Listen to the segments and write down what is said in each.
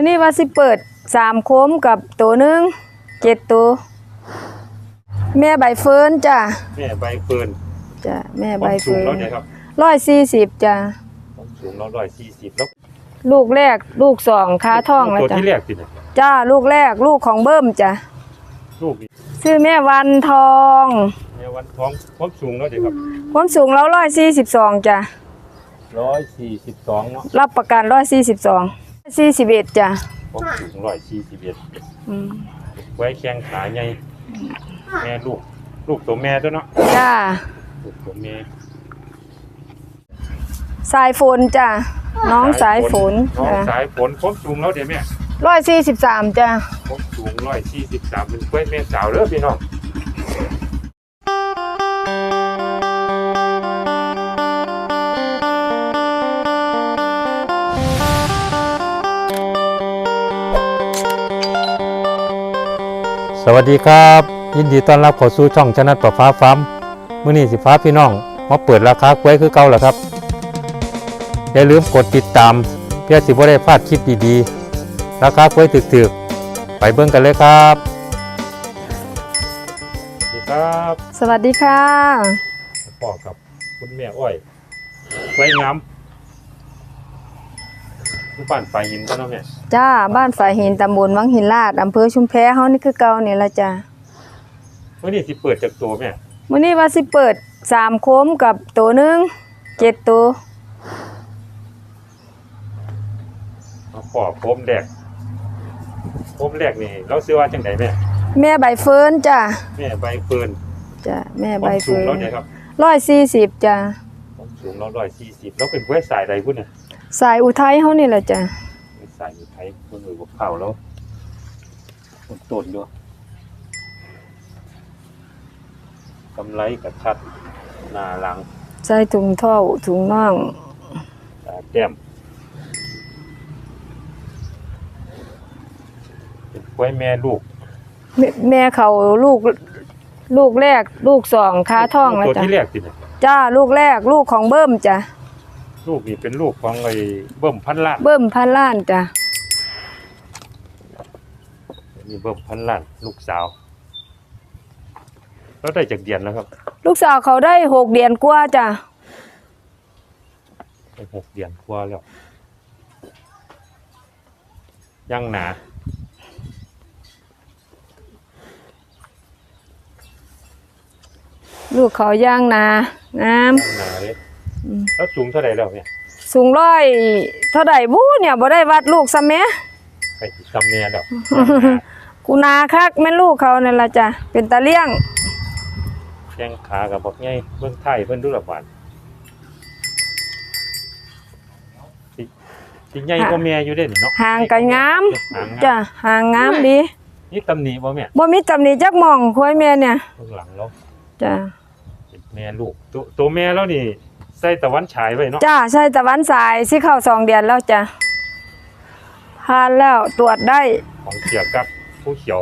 วันนี้ว่าสิเปิดสามโคมกับตัวหนึงเจ็ดตัว แม่ใบเฟิร์นจ้ะแม่ใบเฟิร์นจ้ะแม่คใบวามสูงเฟิร์แล้วนเนี่ยครับร้อยสี่สิบจ้ะความสูงเราร้อยสี่สิบแล้วลูกแรกลูกสองค้าท้องแล้วตัวจ้ะที่แรกสิเนี่ยจ้าลูกแรกลูกของเบิ้มจ้ะลูกนี่ชื่อแม่วันทองแม่วันท้องความสูงแล้วเดี๋ยวครับความสูงแล้วร้อยสี่สิบสองจ้ะร้อยสี่สิบสองเนาะรับประกันร้อยสี่สิบสอง สี่สิบเอ็ดจ้ะความสูงร้อยสี่สิบเอ็ดอืมไว้แข้งขาใหญ่แม่ลูก ลูกตัวแม่ด้วยเนาะจ้าลูกตัวแม่สายฝนจ้ะน้องสายฝนน้องจ้ะสายฝนความสูงแล้วเดี๋ยวแม่ร้อยสี่สิบสามจ้ะความสูงร้อยสี่สิบสามเป็นกล้วยแม่สาวเด้อพี่น้อง วัสดีครับ ยินดีต้อนรับเข้าสู่ช่องชนะประฟ้าฟ้ามื้อนี้สิฟ้าพี่น้องมาเปิดราคากล้วยคือเก่าแล้วครับ อย่าลืมกดติดตามเพื่อสิบ่ได้พลาดคลิปดีๆ ราคากล้วยถึกๆ ไปเบิ่งกันเลยครับสวัสดีครับสวัสดีค่ะพ่อกับคุณแม่อ้อยกล้วยงาม ทุกบ้านไปหินก็เนาะแม่จ้าบ้านฝ่ายหินตำบลวังหินลาดอำเภอชุมแพเฮานี่คือเก่านี่ละจ้ะเมื่อนี้สิเปิดจากตัวแม่มื้อนี้ว่าสิเปิดสามโคมกับตัวหนึงเจ็ดตัวเอาขอโคมแรกโคมแรกนี่เราซื้อว่าจังไดแม่แม่ใบเฟิร์นจ้ะแม่ใบเฟิร์นจ้ะแม่คใบวามสูงเฟิร์เรานเนี่ยครับร้อยสี่สิบจ้ะความสูงเราร้อยสี่สิบเราเป็นกล้วยสายใดพุ่นน่ะ สายอุทัยเฮานี่ละจ้ะใส่อยู่ไทยเพิ่งเลยบวกเข่าแล้วต้นต้นด้วยกำไรกับชัดหน้าหลังใส่ถุงเท่าถุงน่องตาแก้มเป็นกล้วยแม่ลูกแม่แม่เขาลูกลูกแรก ลูกสองค้าท้องแล้วตัวจ้ะที่แรกสิเนี่ยจ้าลูกแรกลูกของเบิ้มจ้ะ ลูกนี่เป็นลูกของไอ้เบิ่มพันล้านเบิ้มพันล้านจ้ะนี่เบิ่มพันล้านลูกสาวแล้วได้จากเดียนแล้วครับ ลูกสาวเขาได้หกเดือนกว่าจ้ะได้หกเดือนกว่าแล้วยังหนาลูกเขาย่างนางามยังหนาเลยอืม แล้วสูงเท่าไหร่แล้วเนี่ยสูงร้อยเท่าใดบู้เนี่ยบ่ได้วัดลูกซะแหม่ไปจำเนี่ยแล้วกูนาคักแม่นลูกเขานั่นล่ะจ้ะเป็นตาเลี้ยงแข้งขากับบอกไงเบื้องไทยเพิ่นดูละบาดสิสิใหญ่กว่าแม่อยู่เด้นี่เนาะหางก็งามหางงามจ้ะหางงามดีนี่ตำหนิบ่แม่บ่มีตำหนิจักหม่องควายแม่เนี่ยเบื้องหลังเราจ้ะเป็นแม่ลูกตัวตัวแม่แล้วนี่ ใส่ตะวันฉายไว้เนาะจ้าใช่ตะวันสายสิเข้าสองเดือนแล้วจ้ะผ่านแล้วตรวจได้ของเขียวกับผู้เขียว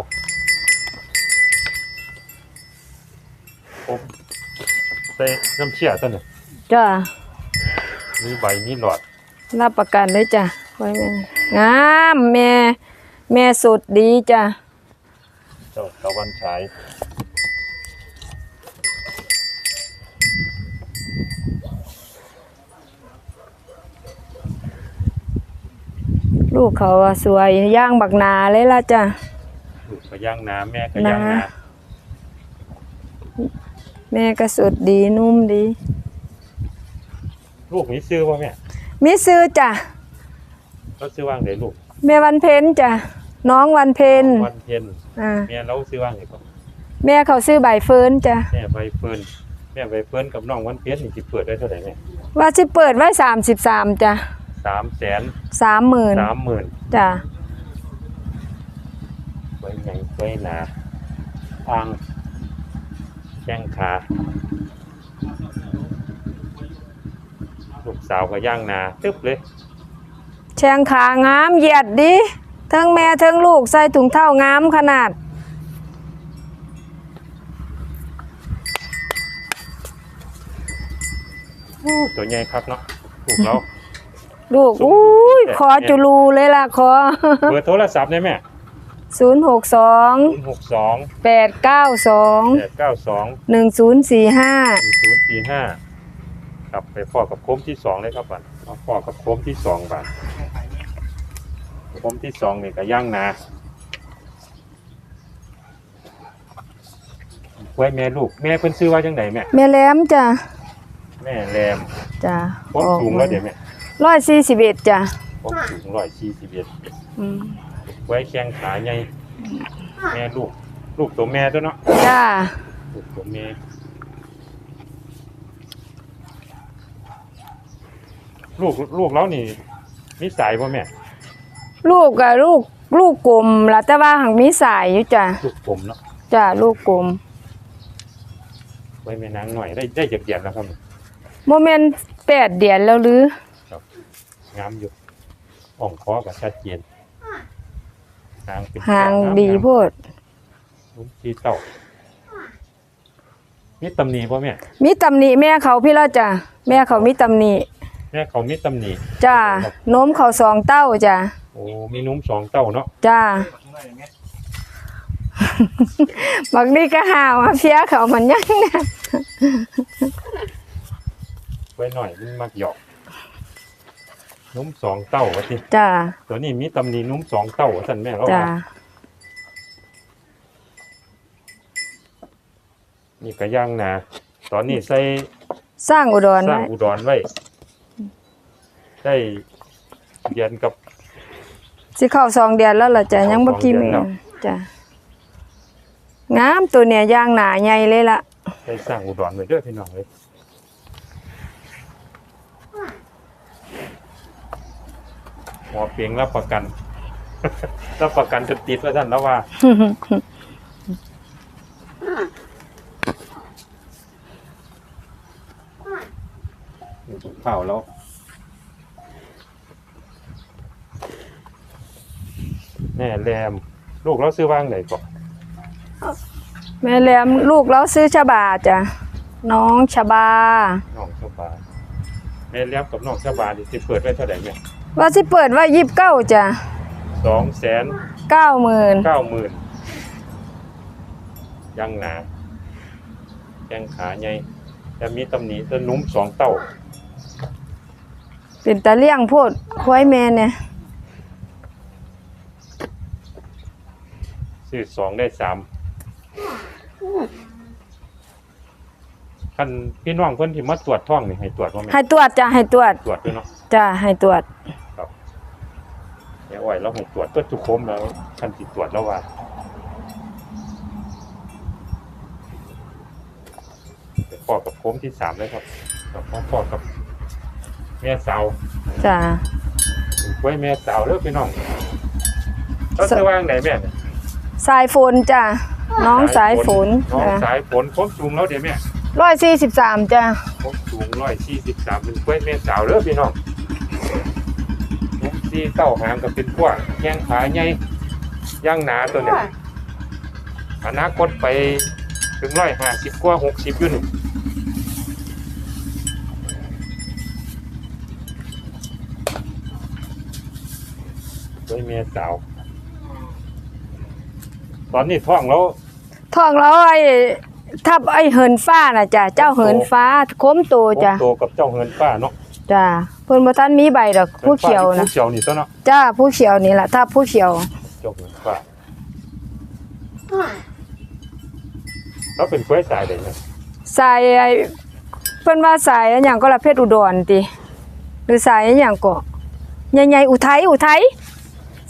ผมใส่น้ำเชื่อตัวนี้จ้ะมีใบมีหลอดรับประกันเลยจ้ะควายแม่งามแม่แม่สุดดีจ้ะเจ้าตะวันฉาย ลูกเขาอะสวยย่างบักนาเลยล่ะจ้ะ ลูกก็ย่างน้ำแม่ก็ย่างนะน้แม่ก็สุดดีนุ่มดีำลูกมีซื้อว่าแม่มีซื้อจ้ะ เราซื้อว่างไหนลูกแม่วันเพ็ญจ้ะ น้องวันเพ็ญวันเพ็ญอ่าแม่เราซื้อว่างไหนก่อนแม่เขาซื้อใบเฟิร์นจ้ะ แม่ใบเฟิร์นแม่ใบเฟิร์นกับน้องวันเพ็ญนี่สิเปิดได้เท่าไหร่แม่ว่าสิเปิดไว้สามสิบสามจ้ะ สามแสนสามหมื่นสามหมื่นจ้ะไว้ใหญ่ไว้หนาทางแข้งขาลูกสาวก็ย่างนาตึ๊บเลยแชงขางามเหยียดดีทั้งแม่ทั้งลูกใส่ถุงเท้างามขนาดตัวใหญ่ครับเนาะลูกเรา ลูกอุ้ยคอจุลูเลยล่ะคอเบอร์โทรศัพท์ได้แม่062ศูนย์หกสอง892แปดเก้าสอง1045หนึ่งศูนย์สี่ห้าครับไปพ่อกับโค้มที่สองเลยครับบัดมาพ่อกับโค้มที่สองบัดโค้มที่สองนี่ก็ย่างนาไว้แม่ลูก แม่เพิ่นซื้อว่าจังไดแม่แม่แหลมจ้ะแม่แรมจ้ะโค้มสูงแล้วเดี๋ยวแม่ ร้อยสี่สิบเอ็ดจ้ะโค้มสูงร้อยสี่สิบเอ็ดอืมไว้แข้งขาใหญ่แม่ลูก ลูกตัวแม่ตัวเนาะจ้าลูกตัวแม่ลูกลูกแล้วนี่นิสัยป่ะแม่ ลูกกับลูกลูกกลมล่ะแต่ว่าหังมีสายอยู่จ้ะลูกผมเนาะจ้ะลูกกลมไว้แม่นางหน่อยได้ได้เจ็บเดียนแล้วครับโมเมนต์แปดเดือนแล้วหรือ งามอยู่อ่องคอกับชัดเจนหางเป็นหางดีโพดลุ้มชีเต่ามีตำหนิป่ะแม่มีตำหนิแม่เขาพี่ละจ้ะแม่เขามีตำหนิแม่เขามีตำหนิจ้าโน้มเขาสองเต้าจ้ะโอ้มีนุ่มสองเต้าเนาะจ้าบักนี่ก็หาวมาเพียเขามันยังนะไว้หน่อยมันมักหยอก นุ่มสองเต้าวะทีจ้าตัวนี้มีตำหนินุ่มสองเต้าท่านแม่เราจ้าว่านี่ก็ย่างนาตอนนี้ใส่สร้างอุดรสร้างไว้อุดรไว้ได้เรียนกับ สิเข้าสองเดือนแล้วล่ะจ้ะยังบ่กี่เข้าสองเดืมื้อนอแล้ว จ้ะงามตัวเนี่ยย่างหนาใหญ่เลยล่ะได้สร้างอุดรไว้เด้อพี่น้องเลย หมอเปียงรับประกัน รับประกันจนติดว่าท่านแล้วว่า เผาแล้วแม่แรมลูกเราซื้อว่างไหนก่อนแม่แหลมลูกเราซื้อชะบาจ้ะน้องชะบา น้องชบาแม่แรมกับน้องชบานี่สิเปิดไว้เท่าไหร่แม่ ว่าสิเปิดไว้ยิบเก้าจ้ะสองแสนเก้าหมื่นเก้าหมื่นยังหนาแข้งขาใหญ่แต่มีตำหนิต้นนุ่มสองเต้าเป็นตาเลี้ยงโพดควายแม่เนี่ยซื้อสองได้สามคันพี่น้องเพิ่นที่มาตรวจท้องนี่ให้ตรวจว่าแม่ให้ตรวจจ้ะให้ตรวจตรวจด้วยเนาะจ้ะให้ตรวจเดี๋ยว อ้อยเราให้ตรวจตัวจุกโคมแล้วคันสิตรวจแล้วว่าเดี๋ยวพ่อกับโคมที่สามเลยครับกับพ่อพ่อกับแม่สาวจ้ะไว้แม่สาวเด้อพี่น้องเขาจะว่างไหนแม่เนี่ยสายฝนจ้ะน้องสายฝนน้องสายฝนโค้งสูงแล้วเดี๋ยวแม่ร้อยสี่สิบสามจ้ะโค้งสูงร้อยสี่สิบสามเป็นกล้วยแม่สาวเด้อพี่น้องลูก ซีเต้าหางกับเป็นกว้างแข้งขาใหญ่ย่างหนาตัวเนี่ยอนาคตไปถึงร้อยห้าสิบกว่าหกสิบอยู่หนึ่งกล้วยแม่สาว ตอนนี้ท้องแล้วท้องแล้วไอ้ทับไอ้เหินฟ้าน่ะจ้ะเจ้าเหินฟ้าโค้มโตจ้ะโตกับเจ้าเฮินป้าเนาะ จ้ะเพิ่นบ่ทันมีใบดอกผู้เขียวนะผู้เขียวนี่ตัวเนาะจ้าผู้เขียวนี่แหละถ้าผู้เขียวเจ้าเฮินป้าแล้วเป็นกล้วยสายเลยนะสายไอ้เพิ่นว่าสายอันหยังก็ละเพชรอุดรติหรือสายอันหยังก็ใหญ่ๆอุทัยอุทัย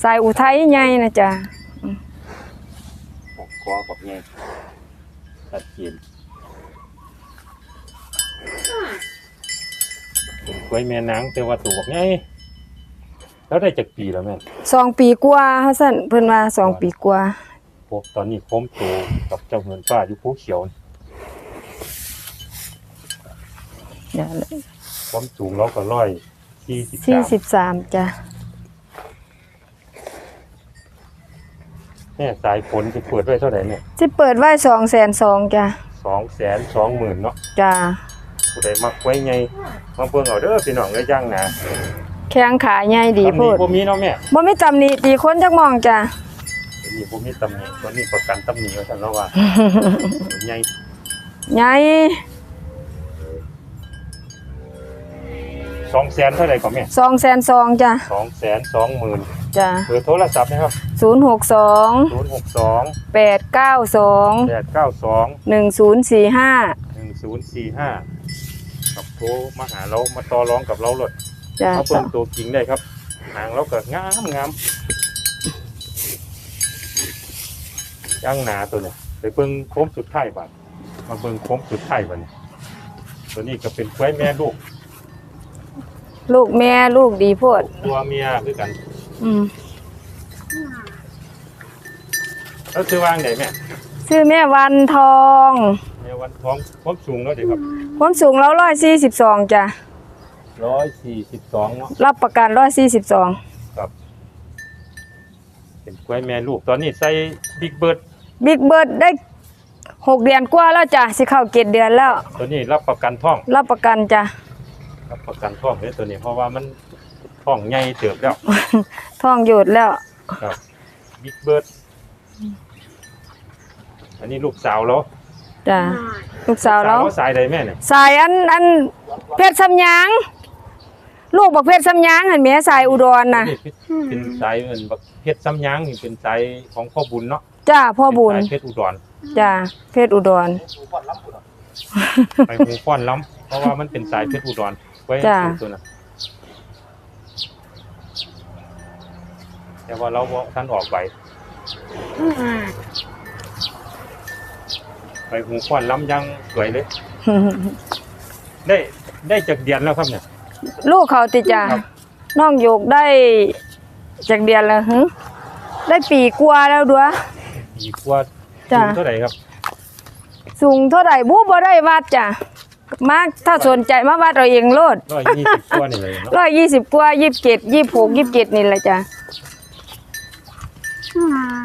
สายอุทัยใหญ่นะจ๊ะบอกคอบอกไงตัดเกียน เป็นกล้วยแม่นางแต่ว่าตัวบอกไงแล้วได้จากปีแล้วแม่สองปีกว่าเฮาซั่นเพิ่นว่าสองปีกว่าพวกตอนนี้โค้มโตกับเจ้าเฮินป้าอยู่ผู้เขียวเดี๋ยความสูงเราก็ร้อยสี่สิบสามจ้ะแม่สายฝนจะเปิดไว้เท่าไหร่เนี่ยสิเปิดไว้202,000จ้ะสองแสนสองหมื่นเนาะจ้ะ ผู้ใดมักไว้ไงมาเบิ่งเอาเด้อพี่น้องเอ้ยย่างหนาแข้งขาใหญ่ดีตำหโพนิดบ่มีเนาะแม่บ่มีตำหนิตีคนจักมองจ้ะตัวนี้บ่มีตำหนิตัวนี้ประกันตำหนิว่าซั่นเนาะว่าใหญ่ใหญ่200,000เท่าไหร่ก็แม่2แสนซองจ้ะ220,000จ้ะเบอร์โทรศัพท์นะครับ062 062 892 892 1045 1045ค รับโทรมาหาเรามาต่อรองกับเราเลยจ้ะเอาเบิ่งตัวจริงได้ครับหางเราก็งามงามย่างหนาตัวเนี่ยไปเบิ่งโค้งสุดท้ายบัดมาเบิ่งโค้งสุดท้ายบัดนี้ตัวนี้ก็เป็นควายแม่ลูก ลูกแม่ลูกดีโพดตัวเมียคือกัน อืมแล้วซื้อวางไหนแม่ ชื่อแม่วันทอง แม่วันท้องความสูงแล้วเดี๋ยวครับ ความสูงเรา142จ้ะร้อยสี่สิบสองเนาะรับประกัน142ครับเป็นควายแม่ลูกตอนนี้ใส่บิ๊กเบิร์ดบิ๊กเบิร์ดได้6เดือนกว่าแล้วจ้ะสิเข้าเกเดือนแล้ว ตัวนี้รับประกันท้อง รับประกันจ้ะรับประกันท้องเลยตัวนี้เพราะว่ามันท้องใหญ่เติบแล้วท้องโยดแล้วครับบิ๊กเบิร์ดอันนี้ลูกสาวแล้ว จ้ะลูกสาวแล้วสายใดแม่เนี่ยสายอันอันเพชรสำยางลูกบักเพชรสำยางเห็นไหมสายอุดรน่ะนี่เป็นสายเหมือนบักเพชรซ้ำยางนี่เป็นสายของพ่อบุญเนาะจ้าพ่อบุญเป็นสายเพชรอุดรจ้าเพชรอุดรไปหูฟ้อนล้ำเพราะว่ามันเป็นสายเพชรอุดรไว้จ้ะตัวน่ะแต่ว่าเราบ่ท่านออกไป ไปหูฟ้อนล้ำยังสวยเลย ได้ได้จากเดือนแล้วครับเนี่ย ลูกเขาติจ้าครับ น้องโยกได้จากเดือนแล้วหึได้ปีกว่าแล้วดัวอีกว่าจ้ะ สูงเท่าไหร่ครับ สูงเท่าไหร่บูบ่ได้วัดจ้ะมาถ้าสนใจมาวัดเราเองโลดร้อยยี่สิบกว่านี่เลยเนาะร้อยยี่สิบกว่ายี่สิบเจ็ดยี่สิบหกยี่สิบเจ็ดนี่แหละจ้ะ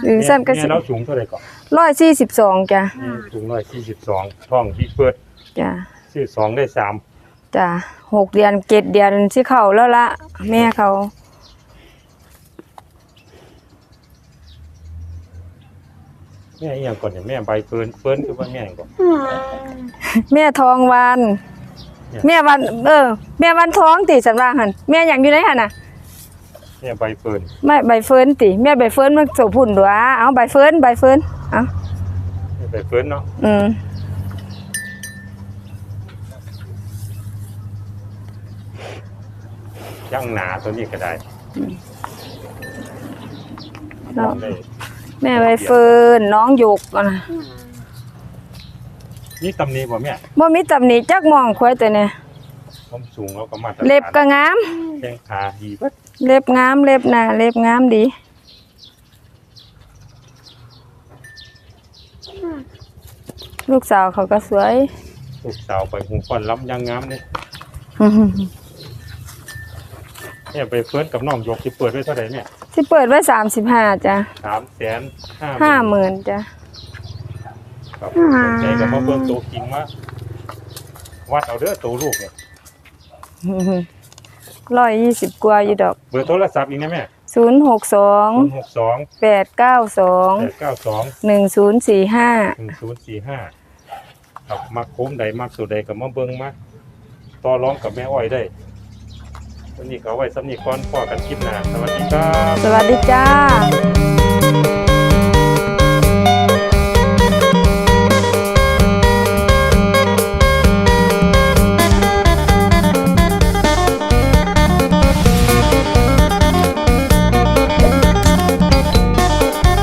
หรือสั้นก็แม่เราสูงเท่าไหร่ก่อน ร้อยสี่สิบสองจ้ะแม่สูงร้อยสี่สิบสองท้องที่เปิดจ้ะซื้อสองได้สามจ้ะหกเดือนเจ็ดเดือนที่เขาแล้วละแม่เขาแม่อหย่างก่อนเนี่ยแม่ใบเฟิร์นเฟิร์นคือว่าแม่อหย่างก่อนแม่ทองวันเนี่ยแม่วัน เออ แม่วันท้องติสำรางหันแม่อย่างอยู่ไหนหันน่ะ แม่ใบเฟิร์น ไม่ใบเฟิร์นติแม่ใบเฟิร์นมันโสพุ่นดัวเอาใบเฟิร์นใบเฟิร์น เอาแม่ใบเฟิร์นเนาะอืมย่างหนาตัวนี้ก็ได้แล้วได้แม่ใบเฟิร์นน้องหยกอะนะนี่ตำหนี้บ่แม่บ่มีตำหนิจักมองควายแต่เนี่ยความสูงเราก็มาตรฐานเล็บก็งามแข้งขาดีเบิดเล็บงามเล็บหน้าเล็บงามดี ลูกสาวเขาก็สวย ลูกสาวไปหูฟันล้ำยังงามเนี่ยแม่ใบเฟิร์นกับน้องยกที่เปิดไว้เท่าไหร่เนี่ยสิเปิดไว้35จ้ะสามแสนห้าห้าหมื่นจ้ะครับสนใจก็มาเบิ่งตัวจริงมาวัดเอาเด้อตัวลูกเนี่ยร้อยยี่สิบกว่าอยู่ดอก เบอร์โทรศัพท์อีกนะแม่ ศูนย์หกสองศูนย์หกสองแปดเก้าสองแปดเก้าสองหนึ่งศูนย์สี่ห้าหนึ่งศูนย์สี่ห้าครับมักโค้มใดมักสุดใดกับมาเบิ่งมาต่อร้องกับแม่อ้อยได้วันนี้ก็เอาไว้สำนีก่อนพ่อกันคลิปหน้าสวัสดีครับ สวัสดีจ้า